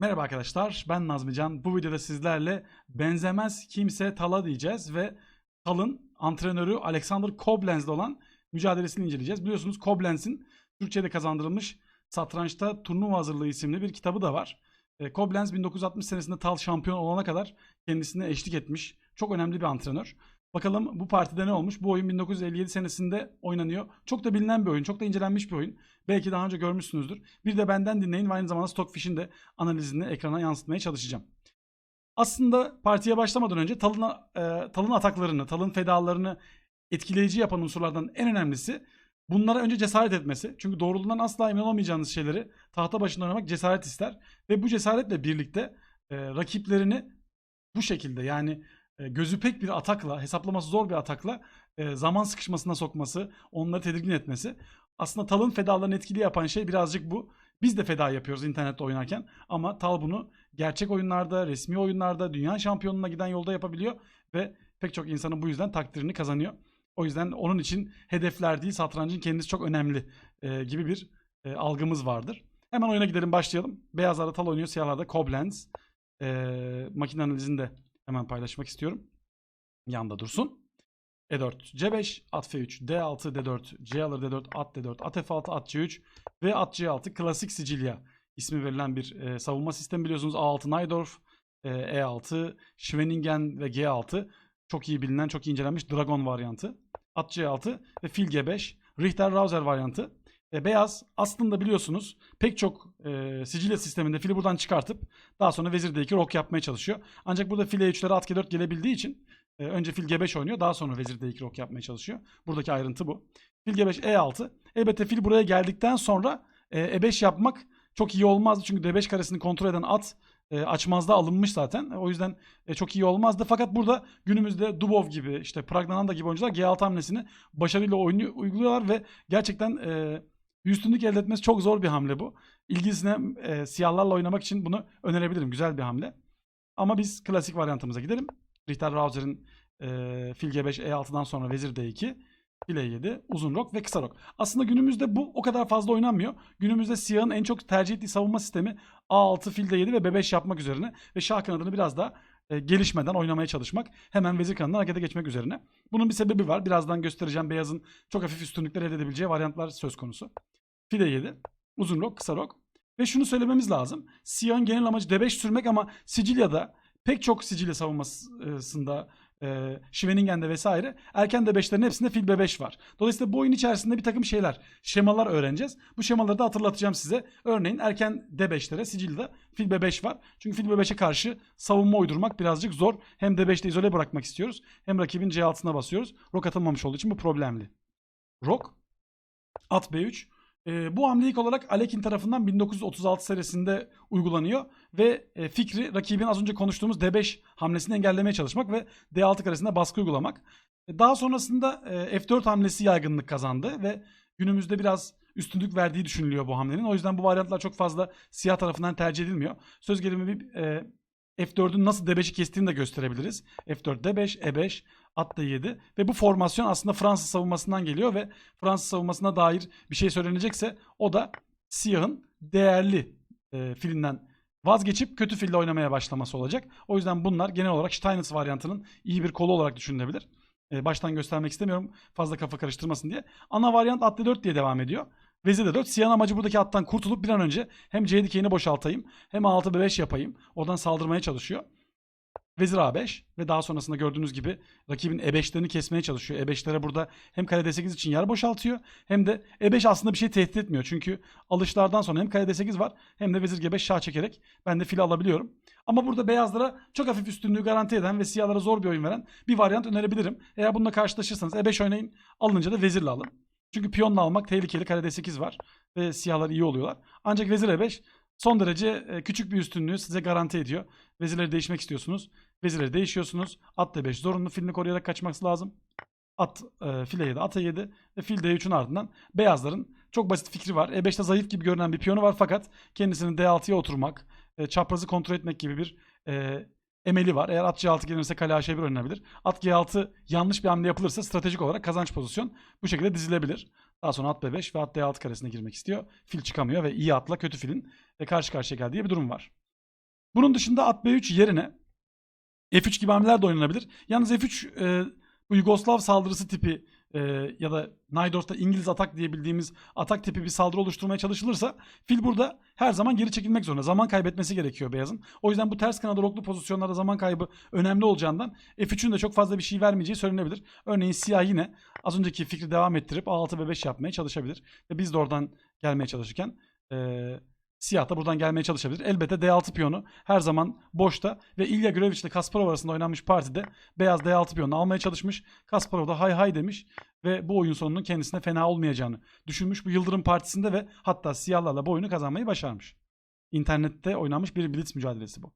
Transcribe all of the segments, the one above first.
Merhaba arkadaşlar, ben Nazmi Can. Bu videoda sizlerle benzemez kimse Tal'a diyeceğiz ve Tal'ın antrenörü Alexander Koblenz'le olan mücadelesini inceleyeceğiz. Biliyorsunuz Koblenz'in Türkçe'de kazandırılmış Satrançta Turnuva Hazırlığı isimli bir kitabı da var. E, Koblenz 1960 senesinde Tal şampiyon olana kadar kendisine eşlik etmiş. Çok önemli bir antrenör. Bakalım bu partide ne olmuş? Bu oyun 1957 senesinde oynanıyor. Çok da bilinen bir oyun, çok da incelenmiş bir oyun. Belki daha önce görmüşsünüzdür. Bir de benden dinleyin ve aynı zamanda Stockfish'in de analizini ekrana yansıtmaya çalışacağım. Aslında partiye başlamadan önce Tal'ın, e, Tal'ın ataklarını, Tal'ın fedalarını etkileyici yapan unsurlardan en önemlisi bunlara önce cesaret etmesi. Çünkü doğruluğundan asla emin olamayacağınız şeyleri tahta başında oynamak cesaret ister. Ve bu cesaretle birlikte e, rakiplerini bu şekilde yani gözü pek bir atakla, hesaplaması zor bir atakla e, zaman sıkışmasına sokması, onları tedirgin etmesi. Aslında Tal'ın fedalarını etkili yapan şey birazcık bu. Biz de feda yapıyoruz internette oynarken ama Tal bunu gerçek oyunlarda, resmi oyunlarda, dünya şampiyonluğuna giden yolda yapabiliyor ve pek çok insanın bu yüzden takdirini kazanıyor. O yüzden onun için hedefler değil satrancın kendisi çok önemli e, gibi bir e, algımız vardır. Hemen oyuna gidelim başlayalım. Beyazlarda Tal oynuyor, siyahlarda Koblenz. E, makine analizini de hemen paylaşmak istiyorum. Yanda dursun. E4, C5, at F3, D6, D4, C alır D4, at D4, at F6, at C3 ve at C6 klasik Sicilya ismi verilen bir e, savunma sistemi biliyorsunuz. A6 Najdorf, e, E6 Schwenningen ve G6 çok iyi bilinen, çok iyi incelenmiş Dragon varyantı. At C6 ve fil G5, Richter-Rauser varyantı. E, beyaz aslında biliyorsunuz pek çok e, Sicilya sisteminde fili buradan çıkartıp daha sonra vezir D2 rok yapmaya çalışıyor. Ancak burada fil E3'lere at G4 gelebildiği için e, önce fil G5 oynuyor daha sonra vezir D2 rok yapmaya çalışıyor. Buradaki ayrıntı bu. Fil G5 E6. Elbette fil buraya geldikten sonra e, E5 yapmak çok iyi olmazdı. Çünkü D5 karesini kontrol eden at e, açmazda alınmış zaten. O yüzden e, çok iyi olmazdı. Fakat burada günümüzde Dubov gibi işte Pragnananda gibi oyuncular G6 hamlesini başarıyla oynuyor, uyguluyorlar ve gerçekten e, üstünlük elde etmesi çok zor bir hamle bu. İlgisine e, siyahlarla oynamak için bunu önerebilirim. Güzel bir hamle. Ama biz klasik varyantımıza gidelim. Richter Rauser'in e, fil G5 E6'dan sonra vezir D2 fil E7 uzun rok ve kısa rok. Aslında günümüzde bu o kadar fazla oynanmıyor. Günümüzde siyahın en çok tercih ettiği savunma sistemi A6 fil D7 ve B5 yapmak üzerine ve şah kanadını biraz daha e, gelişmeden oynamaya çalışmak. Hemen vezir kanadından harekete geçmek üzerine. Bunun bir sebebi var. Birazdan göstereceğim beyazın çok hafif üstünlükler elde edebileceği varyantlar söz konusu. Fil E7 uzun rok kısa rok. Ve şunu söylememiz lazım. Siyahın genel amacı D5 sürmek ama Sicilya'da pek çok Sicilya savunmasında e, Schwenningen'de vesaire erken D5'lerin hepsinde fil B5 var. Dolayısıyla bu oyun içerisinde bir takım şeyler, şemalar öğreneceğiz. Bu şemaları da hatırlatacağım size. Örneğin erken D5'lere Sicilya'da fil B5 var. Çünkü fil B5'e karşı savunma uydurmak birazcık zor. Hem D5'te izole bırakmak istiyoruz hem rakibin C6'sına basıyoruz. Rok atılmamış olduğu için bu problemli. Rok, at B3, e, bu hamle ilk olarak Alekin tarafından 1936 serisinde uygulanıyor ve e, fikri rakibin az önce konuştuğumuz D5 hamlesini engellemeye çalışmak ve D6 karesinde baskı uygulamak. E, daha sonrasında e, F4 hamlesi yaygınlık kazandı ve günümüzde biraz üstünlük verdiği düşünülüyor bu hamlenin. O yüzden bu varyantlar çok fazla siyah tarafından tercih edilmiyor. Söz gelimi bir e, F4'ün nasıl D5'i kestiğini de gösterebiliriz. F4, D5, E5, at D7 ve bu formasyon aslında Fransız savunmasından geliyor ve Fransız savunmasına dair bir şey söylenecekse o da siyahın değerli e, filinden vazgeçip kötü fille oynamaya başlaması olacak. O yüzden bunlar genel olarak Steinitz varyantının iyi bir kolu olarak düşünülebilir. E, baştan göstermek istemiyorum fazla kafa karıştırmasın diye. Ana varyant at D4 diye devam ediyor. Vezir D4. Siyahın amacı buradaki attan kurtulup bir an önce hem C dikeyini boşaltayım hem A6 B5 yapayım. Oradan saldırmaya çalışıyor. Vezir A5 ve daha sonrasında gördüğünüz gibi rakibin E5'lerini kesmeye çalışıyor. E5'lere burada hem kale D8 için yer boşaltıyor hem de E5 aslında bir şey tehdit etmiyor. Çünkü alışlardan sonra hem kale D8 var hem de vezir G5 şah çekerek ben de fil alabiliyorum. Ama burada beyazlara çok hafif üstünlüğü garanti eden ve siyahlara zor bir oyun veren bir varyant önerebilirim. Eğer bununla karşılaşırsanız E5 oynayın alınınca da vezirle alın. Çünkü piyonla almak tehlikeli. Kale D8 var ve siyahlar iyi oluyorlar. Ancak vezir E5 son derece e, küçük bir üstünlüğü size garanti ediyor. Vezirleri değişmek istiyorsunuz. Vezirleri değişiyorsunuz. At D5 zorunlu filini koruyarak kaçması lazım. At e, file 7, at E7 ve fil D3'ün ardından beyazların çok basit fikri var. E5'te zayıf gibi görünen bir piyonu var fakat kendisini D6'ya oturmak, e, çaprazı kontrol etmek gibi bir e, emeli var. Eğer at C6 gelirse kale H1 oynanabilir. At G6 yanlış bir hamle yapılırsa stratejik olarak kazanç pozisyon bu şekilde dizilebilir. Daha sonra at B5 ve at D6 karesine girmek istiyor. Fil çıkamıyor ve iyi atla kötü filin e, karşı karşıya geldiği bir durum var. Bunun dışında at B3 yerine F3 gibi hamleler de oynanabilir. Yalnız F3 e, bu Yugoslav saldırısı tipi e, ya da Najdorf'ta İngiliz atak diye bildiğimiz atak tipi bir saldırı oluşturmaya çalışılırsa fil burada her zaman geri çekilmek zorunda. Zaman kaybetmesi gerekiyor beyazın. O yüzden bu ters kanada roklu pozisyonlarda zaman kaybı önemli olacağından F3'ün de çok fazla bir şey vermeyeceği söylenebilir. Örneğin siyah yine az önceki fikri devam ettirip A6 ve 5 yapmaya çalışabilir. Ve biz de oradan gelmeye çalışırken e, Siyah da buradan gelmeye çalışabilir. Elbette D6 piyonu her zaman boşta ve İlya Grevic ile Kasparov arasında oynanmış partide beyaz D6 piyonunu almaya çalışmış. Kasparov da hay hay demiş ve bu oyun sonunun kendisine fena olmayacağını düşünmüş bu Yıldırım Partisi'nde ve hatta siyahlarla bu oyunu kazanmayı başarmış. İnternette oynanmış bir blitz mücadelesi bu.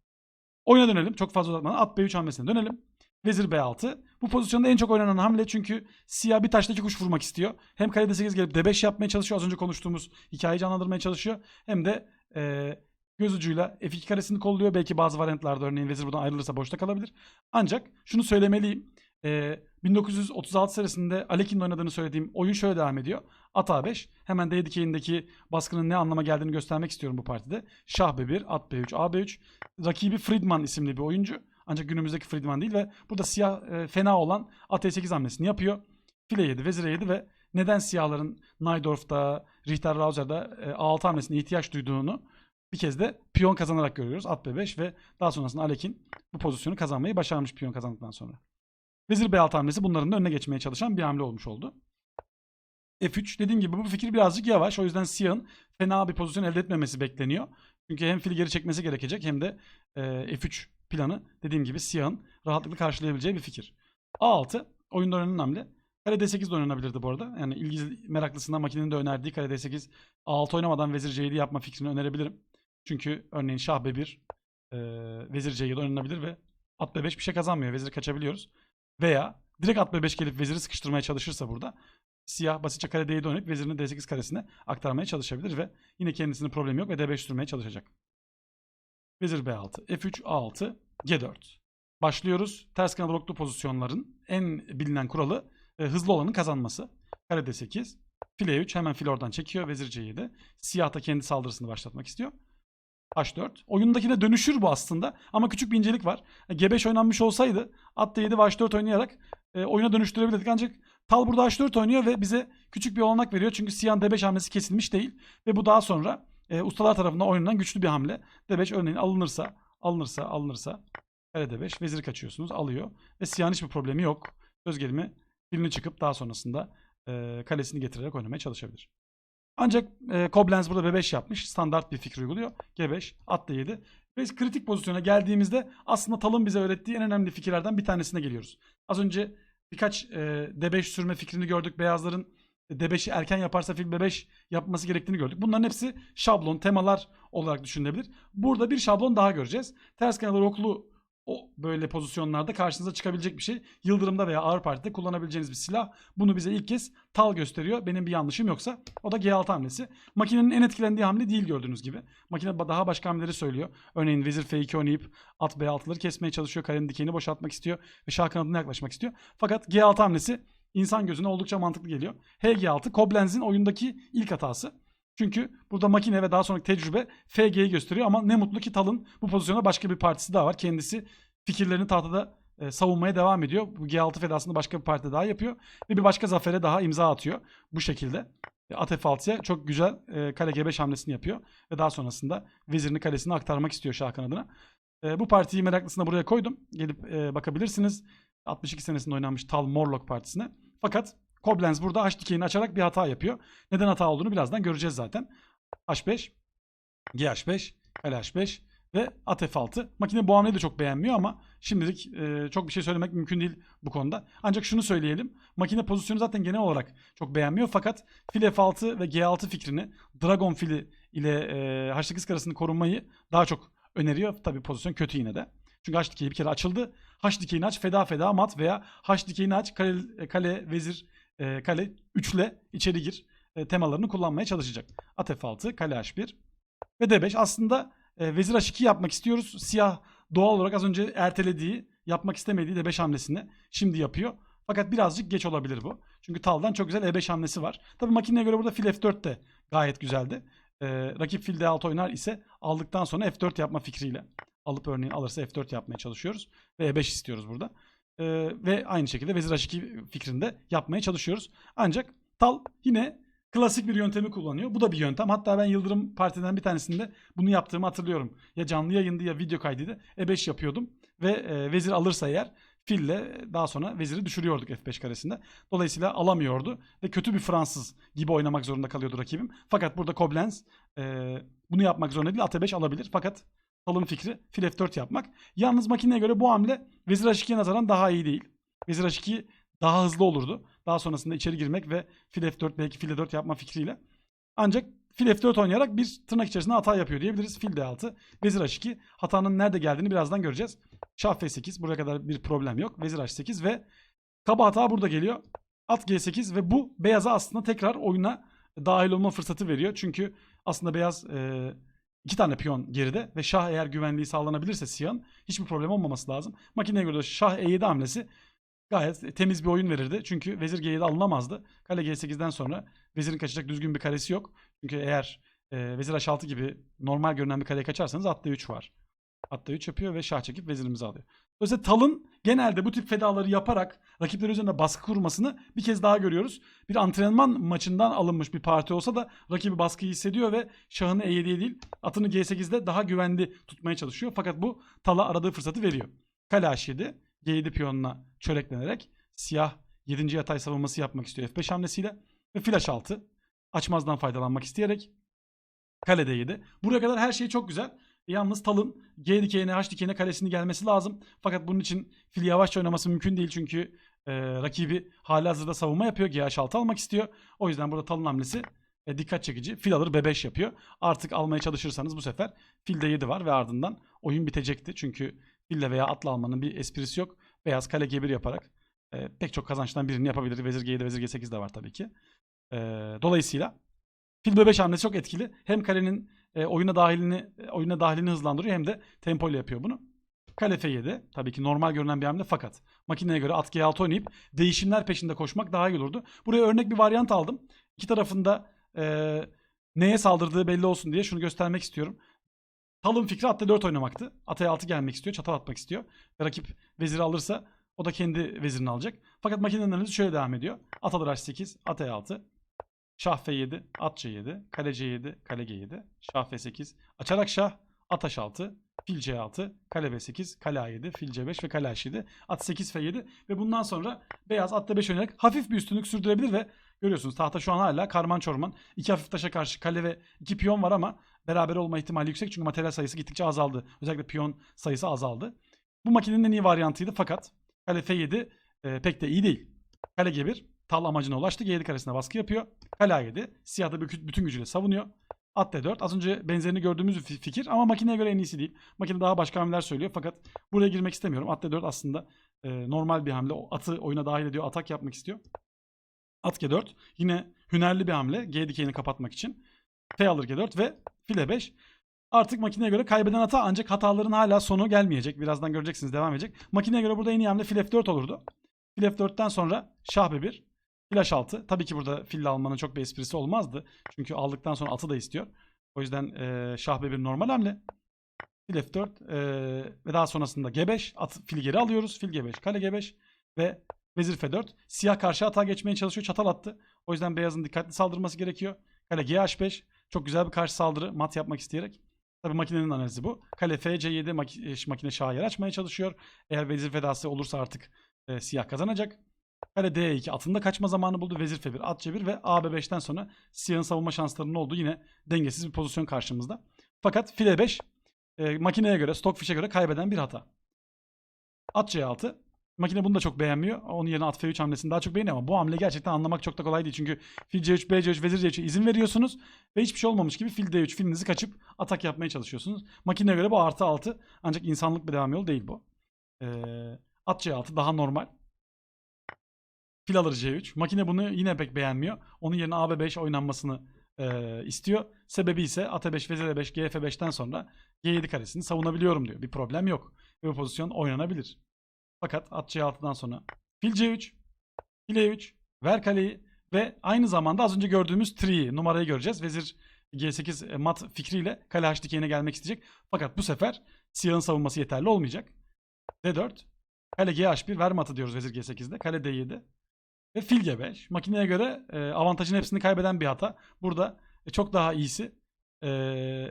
Oyuna dönelim. Çok fazla uzatmadan at B3 hamlesine dönelim. Vezir B6. Bu pozisyonda en çok oynanan hamle çünkü siyah bir taşla iki kuş vurmak istiyor. Hem kare D8 gelip D5 yapmaya çalışıyor. Az önce konuştuğumuz hikayeyi canlandırmaya çalışıyor. Hem de e, göz ucuyla F2 karesini kolluyor. Belki bazı varyantlarda örneğin vezir buradan ayrılırsa boşta kalabilir. Ancak şunu söylemeliyim. E, 1936 serisinde Alekin'in oynadığını söylediğim oyun şöyle devam ediyor. At A5. Hemen D dikeyindeki baskının ne anlama geldiğini göstermek istiyorum bu partide. Şah B1, at B3, A B3. Rakibi Friedman isimli bir oyuncu. Ancak günümüzdeki Friedman değil ve burada siyah e, fena olan at E8 hamlesini yapıyor. File 7, vezire 7 ve neden siyahların Najdorf'ta, Richter Rauser'da e, A6 hamlesine ihtiyaç duyduğunu bir kez de piyon kazanarak görüyoruz. At B5 ve daha sonrasında Alekin bu pozisyonu kazanmayı başarmış piyon kazandıktan sonra. Vezir B6 hamlesi bunların da önüne geçmeye çalışan bir hamle olmuş oldu. F3 dediğim gibi bu fikir birazcık yavaş. O yüzden siyahın fena bir pozisyon elde etmemesi bekleniyor. Çünkü hem fili geri çekmesi gerekecek hem de e, F3 planı dediğim gibi siyahın rahatlıkla karşılayabileceği bir fikir. A6 oyunda hamle. Kare D8 de oynanabilirdi bu arada. Yani ilgi meraklısından makinenin de önerdiği kare D8 A6 oynamadan vezir C7 yapma fikrini önerebilirim. Çünkü örneğin şah B1 e, vezir C7 oynanabilir ve at B5 bir şey kazanmıyor. Vezir kaçabiliyoruz. Veya direkt at B5 gelip veziri sıkıştırmaya çalışırsa burada siyah basitçe kare D7 oynayıp vezirini D8 karesine aktarmaya çalışabilir ve yine kendisinin problemi yok ve D5 sürmeye çalışacak. Vezir B6, F3, A6, G4. Başlıyoruz. Ters kanat bloklu pozisyonların en bilinen kuralı e, hızlı olanın kazanması. Kare D8, file 3 hemen file oradan çekiyor. Vezir C7. Siyah da kendi saldırısını başlatmak istiyor. H4. Oyundaki de dönüşür bu aslında. Ama küçük bir incelik var. E, G5 oynanmış olsaydı at D7 ve H4 oynayarak e, oyuna dönüştürebilirdik. Ancak Tal burada H4 oynuyor ve bize küçük bir olanak veriyor. Çünkü siyahın D5 hamlesi kesilmiş değil. Ve bu daha sonra e, ustalar tarafından oynanan güçlü bir hamle. D5 örneğin alınırsa, alınırsa, alınırsa kare D5 veziri kaçıyorsunuz. Alıyor. Ve siyahın hiçbir problemi yok. Söz gelimi filini çıkıp daha sonrasında e, kalesini getirerek oynamaya çalışabilir. Ancak e, Koblenz burada B5 yapmış. Standart bir fikir uyguluyor. G5, at D7. Ve kritik pozisyona geldiğimizde aslında Tal'ın bize öğrettiği en önemli fikirlerden bir tanesine geliyoruz. Az önce birkaç e, D5 sürme fikrini gördük. Beyazların D5'i erken yaparsa fil B5 yapması gerektiğini gördük. Bunların hepsi şablon, temalar olarak düşünülebilir. Burada bir şablon daha göreceğiz. Ters kanalı roklu o böyle pozisyonlarda karşınıza çıkabilecek bir şey. Yıldırımda veya ağır partide kullanabileceğiniz bir silah. Bunu bize ilk kez Tal gösteriyor. Benim bir yanlışım yoksa. O da G6 hamlesi. Makinenin en etkilendiği hamle değil gördüğünüz gibi. Makine daha başka hamleleri söylüyor. Örneğin vezir F2 oynayıp at B6'ları kesmeye çalışıyor. Karenin dikeyini boşaltmak istiyor. Ve şah kanadına yaklaşmak istiyor. Fakat G6 hamlesi insan gözüne oldukça mantıklı geliyor. HG6 Koblenz'in oyundaki ilk hatası. Çünkü burada makine ve daha sonraki tecrübe FG'yi gösteriyor ama ne mutlu ki Tal'ın bu pozisyona başka bir partisi daha var. Kendisi fikirlerini tahtada e, savunmaya devam ediyor. Bu G6 fedasını başka bir parti daha yapıyor ve bir başka zafere daha imza atıyor bu şekilde. E, at F6'ya çok güzel e, kale G5 hamlesini yapıyor ve daha sonrasında vezirini kalesine aktarmak istiyor şah kanadına. E, bu partiyi meraklısına buraya koydum. Gelip e, bakabilirsiniz. 62 senesinde oynanmış Tal Morlock partisine. Fakat Koblenz burada H dikeyini açarak bir hata yapıyor. Neden hata olduğunu birazdan göreceğiz zaten. H5, GH5, LH5 ve at F6. Makine bu hamleyi de çok beğenmiyor ama şimdilik e, çok bir şey söylemek mümkün değil bu konuda. Ancak şunu söyleyelim. Makine pozisyonu zaten genel olarak çok beğenmiyor fakat fil F6 ve G6 fikrini Dragon fili ile e, H8 karasını korunmayı daha çok öneriyor. Tabi pozisyon kötü yine de. Çünkü H dikeyi bir kere açıldı. H dikeyini aç feda feda mat veya H dikeyini aç kale, kale vezir e, kale üçle içeri gir e, temalarını kullanmaya çalışacak. At F6, kale H1 ve D5 aslında e, vezir H2 yapmak istiyoruz. Siyah doğal olarak az önce ertelediği, yapmak istemediği D5 hamlesini şimdi yapıyor. Fakat birazcık geç olabilir bu. Çünkü Tal'dan çok güzel E5 hamlesi var. Tabi makineye göre burada fil F4 de gayet güzeldi. E, rakip fil D6 oynar ise aldıktan sonra F4 yapma fikriyle Alıp örneğin alırsa F4 yapmaya çalışıyoruz. Ve E5 istiyoruz burada. Ee, ve aynı şekilde vezir H2 fikrinde yapmaya çalışıyoruz. Ancak Tal yine klasik bir yöntemi kullanıyor. Bu da bir yöntem. Hatta ben Yıldırım Parti'den bir tanesinde bunu yaptığımı hatırlıyorum. Ya canlı yayındı ya video kaydıydı. E5 yapıyordum ve e, vezir alırsa eğer fille daha sonra veziri düşürüyorduk F5 karesinde. Dolayısıyla alamıyordu ve kötü bir Fransız gibi oynamak zorunda kalıyordu rakibim. Fakat burada Koblenz e, bunu yapmak zorunda değil. At 5 alabilir. Fakat Tal'ın fikri fil F4 yapmak. Yalnız makineye göre bu hamle vezir H2'ye nazaran daha iyi değil. Vezir H2 daha hızlı olurdu. Daha sonrasında içeri girmek ve fil F4 belki fil 4 yapma fikriyle. Ancak fil F4 oynayarak bir tırnak içerisinde hata yapıyor diyebiliriz. Fil D6, vezir H2. Hatanın nerede geldiğini birazdan göreceğiz. Şah F8 buraya kadar bir problem yok. Vezir H8 ve kaba hata burada geliyor. At G8 ve bu beyaza aslında tekrar oyuna dahil olma fırsatı veriyor. Çünkü aslında beyaz e, iki tane piyon geride ve şah eğer güvenliği sağlanabilirse siyahın hiçbir problem olmaması lazım. Makineye göre şah E7 hamlesi gayet temiz bir oyun verirdi. Çünkü vezir G7 alınamazdı. Kale G8'den sonra vezirin kaçacak düzgün bir karesi yok. Çünkü eğer e, vezir H6 gibi normal görünen bir kaleye kaçarsanız at D3 var. At D3 yapıyor ve şah çekip vezirimizi alıyor. Dolayısıyla Tal'ın genelde bu tip fedaları yaparak rakipleri üzerinde baskı kurmasını bir kez daha görüyoruz. Bir antrenman maçından alınmış bir parti olsa da rakibi baskıyı hissediyor ve şahını E7'ye değil atını G8'de daha güvenli tutmaya çalışıyor. Fakat bu Tal'a aradığı fırsatı veriyor. Kale H7 G7 piyonuna çöreklenerek siyah 7. yatay savunması yapmak istiyor F5 hamlesiyle ve fil H6 açmazdan faydalanmak isteyerek kale D7. Buraya kadar her şey çok güzel. Yalnız Tal'ın G dikeyine H dikeyine kalesini gelmesi lazım. Fakat bunun için fil yavaşça oynaması mümkün değil çünkü e, rakibi hali hazırda savunma yapıyor. GH6 almak istiyor. O yüzden burada Tal'ın hamlesi e, dikkat çekici. Fil alır B5 yapıyor. Artık almaya çalışırsanız bu sefer fil D7 var ve ardından oyun bitecekti. Çünkü fille veya atla almanın bir esprisi yok. Beyaz kale G1 yaparak e, pek çok kazançtan birini yapabilir. Vezir G7, Vezir G8 de var tabii ki. E, dolayısıyla fil B5 hamlesi çok etkili. Hem kalenin e, oyuna dahilini e, oyuna dahilini hızlandırıyor hem de tempo ile yapıyor bunu. Kale F7 tabii ki normal görünen bir hamle fakat makineye göre at G6 oynayıp değişimler peşinde koşmak daha iyi olurdu. Buraya örnek bir varyant aldım. İki tarafında e, neye saldırdığı belli olsun diye şunu göstermek istiyorum. Tal'ın fikri at D4 oynamaktı. At E6 gelmek istiyor, çatal atmak istiyor. Ve rakip veziri alırsa o da kendi vezirini alacak. Fakat makinenin analizi şöyle devam ediyor. At alır H8, at E6, Şah F7, at C7, kale C7, kale G7, şah F8, açarak şah, at H6, fil C6, kale B8, kale A7, fil C5 ve kale H7, at 8 F7 ve bundan sonra beyaz at D5 oynayarak hafif bir üstünlük sürdürebilir ve görüyorsunuz tahta şu an hala karman çorman. İki hafif taşa karşı kale ve iki piyon var ama beraber olma ihtimali yüksek çünkü materyal sayısı gittikçe azaldı. Özellikle piyon sayısı azaldı. Bu makinenin en iyi varyantıydı fakat kale F7 e, pek de iyi değil. Kale G1 tal amacına ulaştı. G7 karesine baskı yapıyor. Kale A7 siyah da bütün gücüyle savunuyor. At D4 az önce benzerini gördüğümüz bir fikir ama makineye göre en iyisi değil. Makine daha başka hamleler söylüyor fakat buraya girmek istemiyorum. At D4 aslında e, normal bir hamle. O atı oyuna dahil ediyor. Atak yapmak istiyor. At G4 yine hünerli bir hamle. G dikeyini kapatmak için. F alır G4 ve file 5. Artık makineye göre kaybeden hata ancak hataların hala sonu gelmeyecek. Birazdan göreceksiniz devam edecek. Makineye göre burada en iyi hamle fil F4 olurdu. Fil F4'ten sonra şah B1. Fil H6. Tabii ki burada fille almanın çok bir esprisi olmazdı. Çünkü aldıktan sonra atı da istiyor. O yüzden e, şah B1 normal hamle. Fil F4 e, ve daha sonrasında G5. At, fili geri alıyoruz. Fil G5, kale G5 ve vezir F4. Siyah karşı hata geçmeye çalışıyor. Çatal attı. O yüzden beyazın dikkatli saldırması gerekiyor. Kale GH5. Çok güzel bir karşı saldırı. Mat yapmak isteyerek. Tabii makinenin analizi bu. Kale FC7 mak- makine şahı yer açmaya çalışıyor. Eğer vezir fedası olursa artık e, siyah kazanacak. Kale D2 atında kaçma zamanı buldu. Vezir F1, at C1 ve AB5'ten sonra siyahın savunma şanslarının olduğu yine dengesiz bir pozisyon karşımızda. Fakat file 5 e, makineye göre, Stockfish'e göre kaybeden bir hata. At C6. Makine bunu da çok beğenmiyor. Onun yerine at F3 hamlesini daha çok beğeniyor ama bu hamle gerçekten anlamak çok da kolay değil. Çünkü fil C3, B C3, vezir C3'e izin veriyorsunuz ve hiçbir şey olmamış gibi fil D3 filinizi kaçıp atak yapmaya çalışıyorsunuz. Makineye göre bu artı 6 ancak insanlık bir devam yolu değil bu. Ee, at C6 daha normal. Fil alır C3. Makine bunu yine pek beğenmiyor. Onun yerine AB5 oynanmasını e, istiyor. Sebebi ise at 5 vezir E5, GF5'ten sonra G7 karesini savunabiliyorum diyor. Bir problem yok. Ve bu pozisyon oynanabilir. Fakat at C6'dan sonra fil C3, fil E3, ver kaleyi ve aynı zamanda az önce gördüğümüz tree'yi, numarayı göreceğiz. Vezir G8 e, mat fikriyle kale H dikeyine gelmek isteyecek. Fakat bu sefer siyahın savunması yeterli olmayacak. D4. Kale GH1 ver matı diyoruz vezir G8'de. Kale D7. Ve fil G5. Makineye göre e, avantajın hepsini kaybeden bir hata. Burada e, çok daha iyisi e,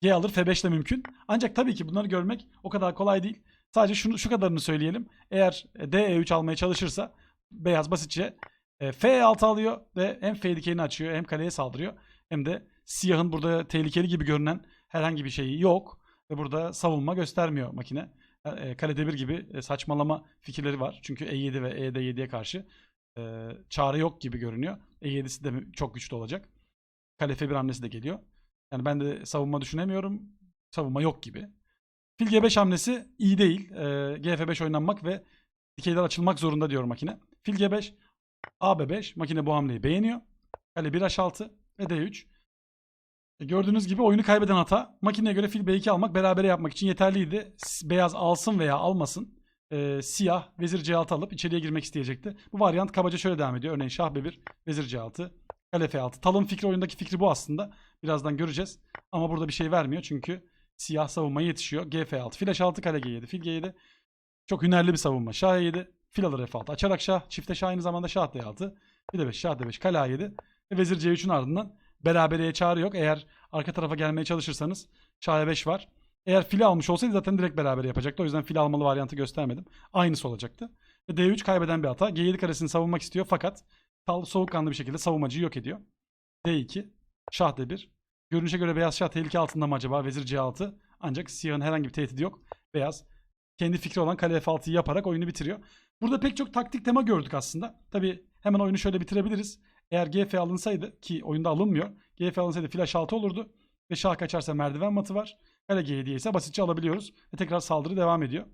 G alır F5 de mümkün. Ancak tabii ki bunları görmek o kadar kolay değil. Sadece şunu şu kadarını söyleyelim. Eğer e, D E3 almaya çalışırsa beyaz basitçe e, F6 alıyor ve hem F dikeyini açıyor hem kaleye saldırıyor. Hem de siyahın burada tehlikeli gibi görünen herhangi bir şeyi yok. Ve burada savunma göstermiyor makine. E, kale D1 gibi e, saçmalama fikirleri var. Çünkü E7 ve ED7'ye karşı e, çare yok gibi görünüyor. E7'si de çok güçlü olacak. Kale F1 hamlesi de geliyor. Yani ben de savunma düşünemiyorum. Savunma yok gibi. Fil G5 hamlesi iyi değil. E, GF5 oynanmak ve dikeyler açılmak zorunda diyor makine. Fil G5, AB5. Makine bu hamleyi beğeniyor. Kale 1H6 ve D3. E, gördüğünüz gibi oyunu kaybeden hata. Makineye göre fil B2 almak berabere yapmak için yeterliydi. Beyaz alsın veya almasın. E, siyah vezir C6 alıp içeriye girmek isteyecekti. Bu varyant kabaca şöyle devam ediyor. Örneğin şah B1, vezir C6, kale F6. Tal'ın fikri oyundaki fikri bu aslında. Birazdan göreceğiz. Ama burada bir şey vermiyor çünkü siyah savunmaya yetişiyor. GF6, fil H6, kale G7, fil G7. Çok hünerli bir savunma. Şah E7, fil alır F6. Açarak şah, çifte şah aynı zamanda şah D6. Bir de 5, şah D5, kale A7. Ve vezir C3'ün ardından berabereye çağrı yok. Eğer arka tarafa gelmeye çalışırsanız şah E5 var. Eğer fili almış olsaydı zaten direkt beraber yapacaktı. O yüzden fili almalı varyantı göstermedim. Aynısı olacaktı. Ve D3 kaybeden bir hata. G7 karesini savunmak istiyor fakat soğukkanlı bir şekilde savunmacıyı yok ediyor. D2, şah D1. Görünüşe göre beyaz şah tehlike altında mı acaba? Vezir C6. Ancak siyahın herhangi bir tehdidi yok. Beyaz kendi fikri olan kale F6'yı yaparak oyunu bitiriyor. Burada pek çok taktik tema gördük aslında. Tabi hemen oyunu şöyle bitirebiliriz. Eğer GF alınsaydı ki oyunda alınmıyor. GF alınsaydı flash 6 olurdu. Ve şah kaçarsa merdiven matı var. Kale G7 ise basitçe alabiliyoruz. Ve tekrar saldırı devam ediyor.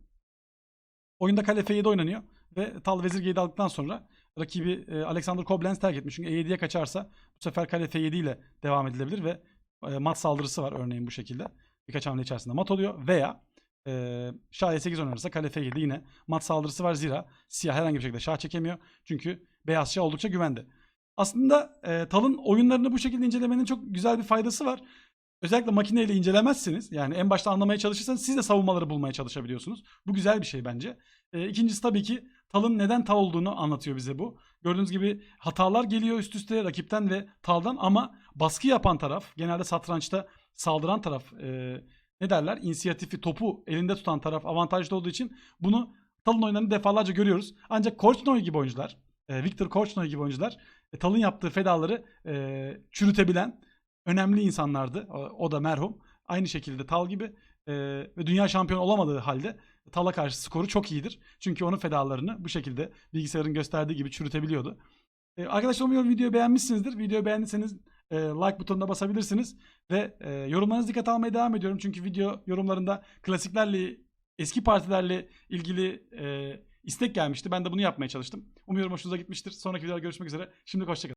Oyunda kale F7 oynanıyor. Ve tal vezir G7 aldıktan sonra rakibi e, Alexander Koblenz terk etmiş. Çünkü E7'ye kaçarsa bu sefer kale F7 ile devam edilebilir ve e, mat saldırısı var örneğin bu şekilde. Birkaç hamle içerisinde mat oluyor. Veya e, şah E8 oynanırsa kale F7 yine mat saldırısı var zira siyah herhangi bir şekilde şah çekemiyor. Çünkü beyaz şah oldukça güvende. Aslında e, Tal'ın oyunlarını bu şekilde incelemenin çok güzel bir faydası var. Özellikle makineyle incelemezseniz yani en başta anlamaya çalışırsanız siz de savunmaları bulmaya çalışabiliyorsunuz. Bu güzel bir şey bence. E, ikincisi tabii ki Tal'ın neden Tal olduğunu anlatıyor bize bu. Gördüğünüz gibi hatalar geliyor üst üste rakipten ve Tal'dan ama baskı yapan taraf genelde satrançta saldıran taraf e, ne derler inisiyatifi topu elinde tutan taraf avantajlı olduğu için bunu Tal'ın oyunlarını defalarca görüyoruz. Ancak Korchnoi gibi oyuncular e, Viktor Korchnoi gibi oyuncular e, Tal'ın yaptığı fedaları e, çürütebilen önemli insanlardı. O, da merhum. Aynı şekilde Tal gibi e, ve dünya şampiyonu olamadığı halde Tal'a karşı skoru çok iyidir. Çünkü onun fedalarını bu şekilde bilgisayarın gösterdiği gibi çürütebiliyordu. E, arkadaşlar umuyorum videoyu beğenmişsinizdir. Videoyu beğendiyseniz e, like butonuna basabilirsiniz. Ve yorumlarınızı dikkate almaya devam ediyorum. Çünkü video yorumlarında klasiklerle, eski partilerle ilgili istek gelmişti. Ben de bunu yapmaya çalıştım. Umuyorum hoşunuza gitmiştir. Sonraki videoda görüşmek üzere. Şimdi hoşçakalın.